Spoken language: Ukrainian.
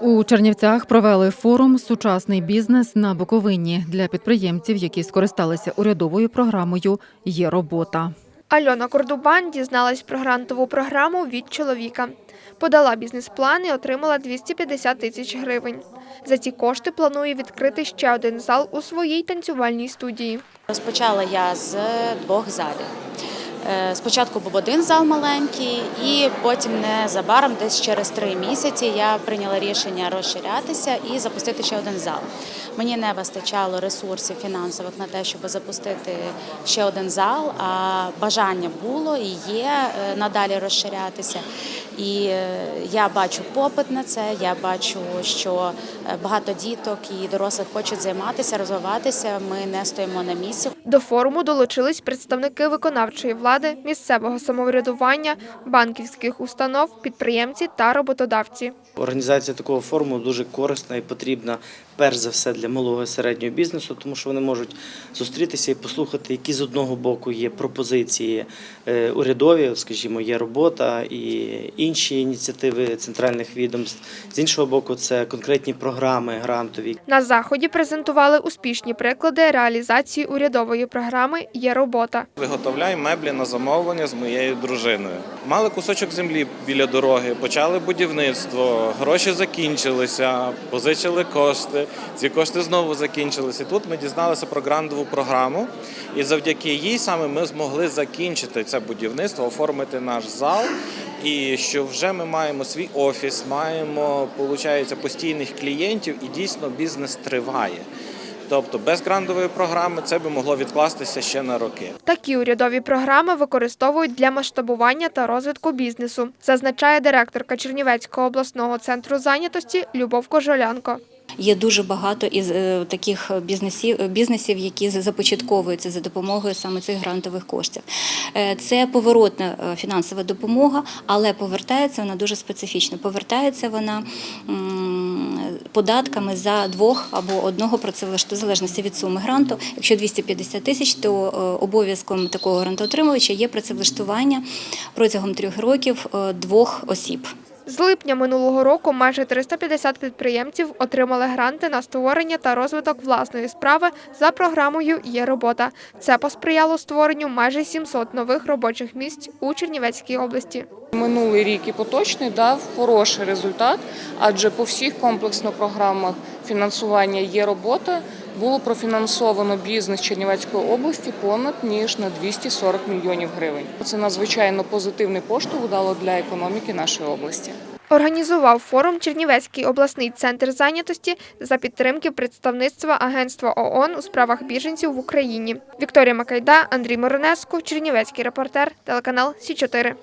У Чернівцях провели форум Сучасний бізнес на Буковині для підприємців, які скористалися урядовою програмою Є робота. Альона Кордубан дізналась про грантову програму від чоловіка. Подала бізнес-план і отримала 250 тисяч гривень. За ці кошти планує відкрити ще один зал у своїй танцювальній студії. Розпочала я з двох залів. Е, Спочатку був один зал маленький, і потім незабаром, десь через три місяці, я прийняла рішення розширятися і запустити ще один зал. Мені не вистачало ресурсів фінансових на те, щоб запустити ще один зал. А бажання було і є е, надалі розширятися. І е, я бачу попит на це. Я бачу, що е, багато діток і дорослих хочуть займатися, розвиватися. Ми не стоїмо на місці. До форуму долучились представники виконавчої влади, місцевого самоврядування, банківських установ, підприємці та роботодавці. Організація такого форуму дуже корисна і потрібна перш за все для малого і середнього бізнесу, тому що вони можуть зустрітися і послухати, які з одного боку є пропозиції е, урядові, скажімо, є робота і інші ініціативи центральних відомств. З іншого боку, це конкретні програми грантові, На заході презентували успішні приклади реалізації урядової програми Є робота. Виготовляю меблі на замовлення з моєю дружиною. Мали кусочок землі біля дороги, почали будівництво, гроші закінчилися, позичили кошти. Ці кошти знову закінчилися. Тут ми дізналися про грантову програму, і завдяки їй саме ми змогли закінчити це будівництво, оформити наш зал. І що вже ми маємо свій офіс, маємо, виходить, постійних клієнтів, і дійсно бізнес триває. Тобто без грантової програми це би могло відкластися ще на роки. Такі урядові програми використовують для масштабування та розвитку бізнесу, зазначає директорка Чернівецького обласного центру зайнятості Любов Кожолянко. Є дуже багато із е, таких бізнесів, бізнесів, які започатковуються за допомогою саме цих грантових коштів. Е, Це поворотна е, фінансова допомога, але повертається вона дуже специфічно. Повертається вона податками за двох або одного працевлашту, в залежності від суми гранту. Якщо 250 тисяч, то обов'язком такого грантоотримувача є працевлаштування протягом трьох років двох осіб. З липня минулого року майже 350 підприємців отримали гранти на створення та розвиток власної справи за програмою Є робота. Це посприяло створенню майже 700 нових робочих місць у Чернівецькій області. Минулий рік і поточний дав хороший результат, адже по всіх комплексних програмах фінансування є робота. Було профінансовано бізнес Чернівецької області понад ніж на 240 мільйонів гривень. Це надзвичайно позитивний поштовх дало для економіки нашої області. Організував форум Чернівецький обласний центр зайнятості за підтримки представництва Агентства ООН у справах біженців в Україні. Вікторія Макайда, Андрій Моронеско, Чернівецький репортер, телеканал Сі 4